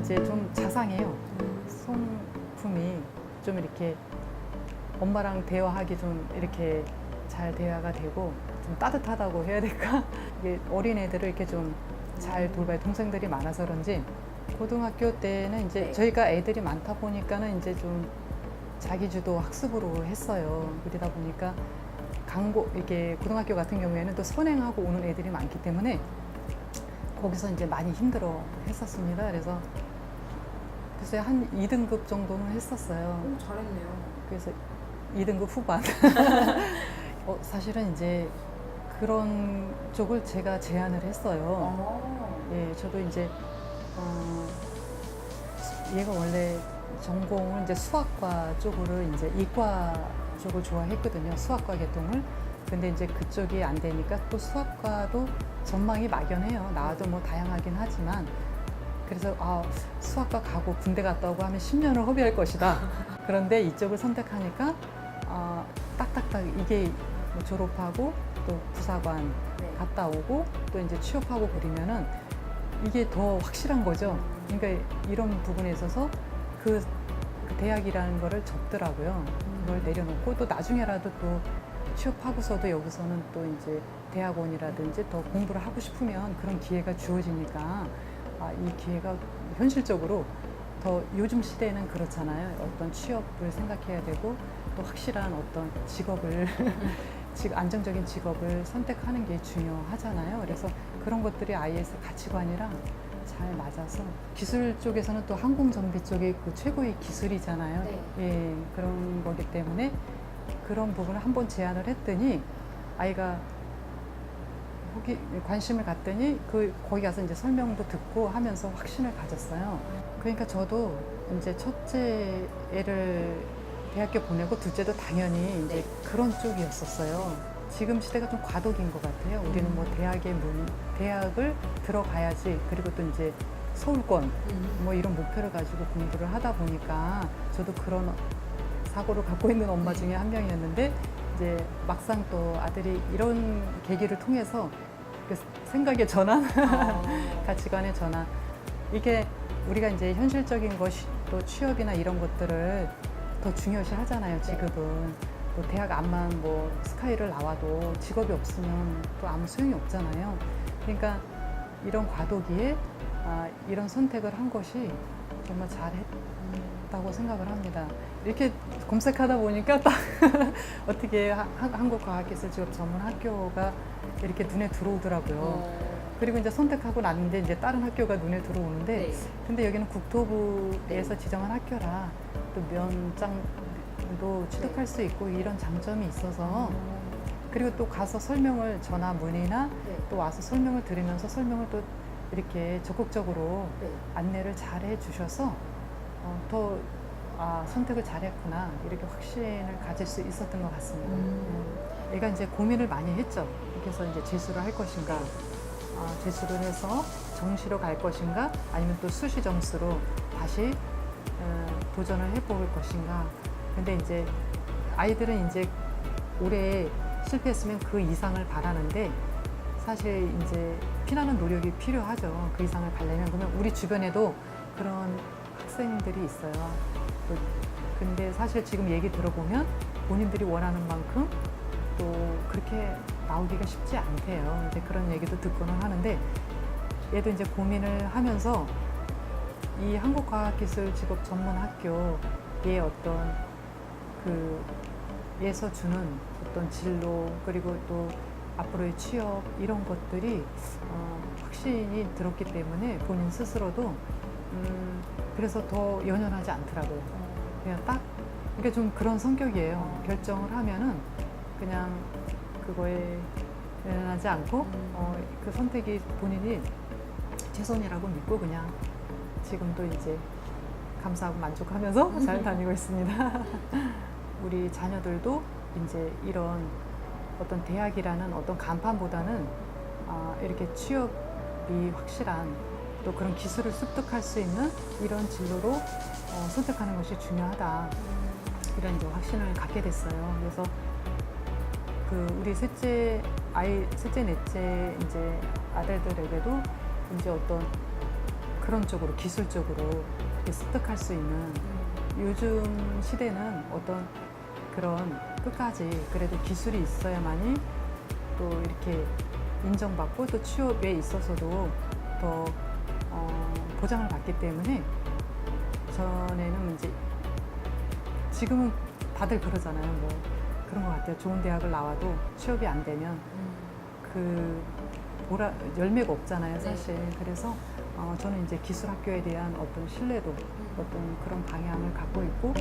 이제 좀 자상해요. 성품이 좀 이렇게 엄마랑 대화하기 좀 이렇게 잘 대화가 되고 좀 따뜻하다고 해야 될까? 이게 어린 애들을 이렇게 좀 잘 돌봐요. 동생들이 많아서 그런지 고등학교 때는 이제 네. 저희가 애들이 많다 보니까는 이제 좀 자기주도 학습으로 했어요. 그러다 보니까 강고 이게 고등학교 같은 경우에는 또 선행하고 오는 애들이 많기 때문에 거기서 이제 많이 힘들어 했었습니다. 그래서 글쎄 한 2등급 정도는 했었어요. 오, 잘했네요. 그래서 2등급 후반. 어, 사실은 이제 그런 쪽을 제가 제안을 했어요. 어. 예, 저도 이제 어, 얘가 원래 전공을 이제 수학과 쪽으로 이제 이과 쪽을 좋아했거든요. 수학과 계통을. 근데 이제 그쪽이 안 되니까 또 수학과도 전망이 막연해요. 나와도 뭐 다양하긴 하지만 그래서 아, 수학과 가고 군대 갔다 오고 하면 10년을 허비할 것이다. 그런데 이쪽을 선택하니까 아, 딱딱딱 이게 뭐 졸업하고 또 부사관 네. 갔다 오고 또 이제 취업하고 그러면은 이게 더 확실한 거죠. 그러니까 이런 부분에 있어서 그, 그 대학이라는 거를 접더라고요. 그걸 내려놓고 또 나중에라도 또 취업하고서도 여기서는 또 이제 대학원이라든지 더 공부를 하고 싶으면 그런 기회가 주어지니까 아, 이 기회가 현실적으로 더 요즘 시대에는 그렇잖아요. 어떤 취업을 생각해야 되고 또 확실한 어떤 직업을 직 안정적인 직업을 선택하는 게 중요하잖아요. 그래서 그런 것들이 IS 가치관이랑 잘 맞아서 기술 쪽에서는 또 항공 정비 쪽이 그 최고의 기술이잖아요. 네. 예, 그런 거기 때문에 그런 부분을 한번 제안을 했더니 아이가 거기 관심을 갖더니 그 거기 가서 이제 설명도 듣고 하면서 확신을 가졌어요. 그러니까 저도 이제 첫째 애를 대학교 보내고 둘째도 당연히 이제 네. 그런 쪽이었었어요. 지금 시대가 좀 과도기인 것 같아요. 우리는 뭐 대학의 문, 대학을 들어가야지 그리고 또 이제 서울권 음. 뭐 이런 목표를 가지고 공부를 하다 보니까 저도 그런 사고를 갖고 있는 엄마 중에 한 명이었는데 이제 막상 또 아들이 이런 계기를 통해서 그 생각의 전환, 어. 가치관의 전환 이게 우리가 이제 현실적인 것이 또 취업이나 이런 것들을 더 중요시 하잖아요. 지금은 또 대학 암만 뭐 스카이를 나와도 직업이 없으면 또 아무 소용이 없잖아요. 그러니까 이런 과도기에 아, 이런 선택을 한 것이 정말 잘했 다고 생각을 합니다. 이렇게 검색하다 보니까 딱 어떻게 하- 하- 한국과학기술 직업 전문 학교가 이렇게 눈에 들어오더라고요. 어. 그리고 이제 선택하고 났는데 이제 다른 학교가 눈에 들어오는데 네. 근데 여기는 국토부에서 지정한 학교라 또 면장도 취득할 수 있고 이런 장점이 있어서 그리고 또 가서 설명을 전화 문의나 네. 또 와서 설명을 들으면서 설명을 또 이렇게 적극적으로 네. 안내를 잘 해주셔서 어, 더 아, 선택을 잘했구나 이렇게 확신을 가질 수 있었던 것 같습니다. 음. 얘가 이제 고민을 많이 했죠. 그래서 이제 재수를 할 것인가, 아, 재수를 해서 정시로 갈 것인가, 아니면 또 수시 점수로 다시 어, 도전을 해볼 것인가. 근데 이제 아이들은 이제 올해 실패했으면 그 이상을 바라는데 사실 이제 피나는 노력이 필요하죠. 그 이상을 가려면 그러면 우리 주변에도 그런 학생들이 있어요. 또 근데 사실 지금 얘기 들어보면 본인들이 원하는 만큼 또 그렇게 나오기가 쉽지 않대요. 이제 그런 얘기도 듣고는 하는데 얘도 이제 고민을 하면서 이 한국과학기술 직업 전문 학교의 어떤 그 예서 주는 어떤 진로 그리고 또 앞으로의 취업 이런 것들이 어, 확신이 들었기 때문에 본인 스스로도 음, 그래서 더 연연하지 않더라고요. 그냥 딱 그러니까 좀 그런 성격이에요. 결정을 하면은 그냥 그거에 연연하지 않고 어, 그 선택이 본인이 최선이라고 믿고 그냥 지금도 이제 감사하고 만족하면서 잘 다니고 있습니다. 우리 자녀들도 이제 이런 어떤 대학이라는 어떤 간판보다는 아, 이렇게 취업이 확실한 또 그런 기술을 습득할 수 있는 이런 진로로 어, 선택하는 것이 중요하다. 이런 이제 확신을 갖게 됐어요. 그래서 그 우리 셋째 아이 셋째 넷째 이제 아들들에게도 이제 어떤 그런 쪽으로 기술적으로 습득할 수 있는 요즘 시대는 어떤 그런 끝까지 그래도 기술이 있어야만이 또 이렇게 인정받고 또 취업에 있어서도 더 어, 보장을 받기 때문에 전에는 이제 지금은 다들 그러잖아요. 뭐 그런 것 같아요. 좋은 대학을 나와도 취업이 안 되면 그 보라 열매가 없잖아요, 사실. 그래서 어, 저는 이제 기술 학교에 대한 어떤 신뢰도, 어떤 그런 방향을 갖고 있고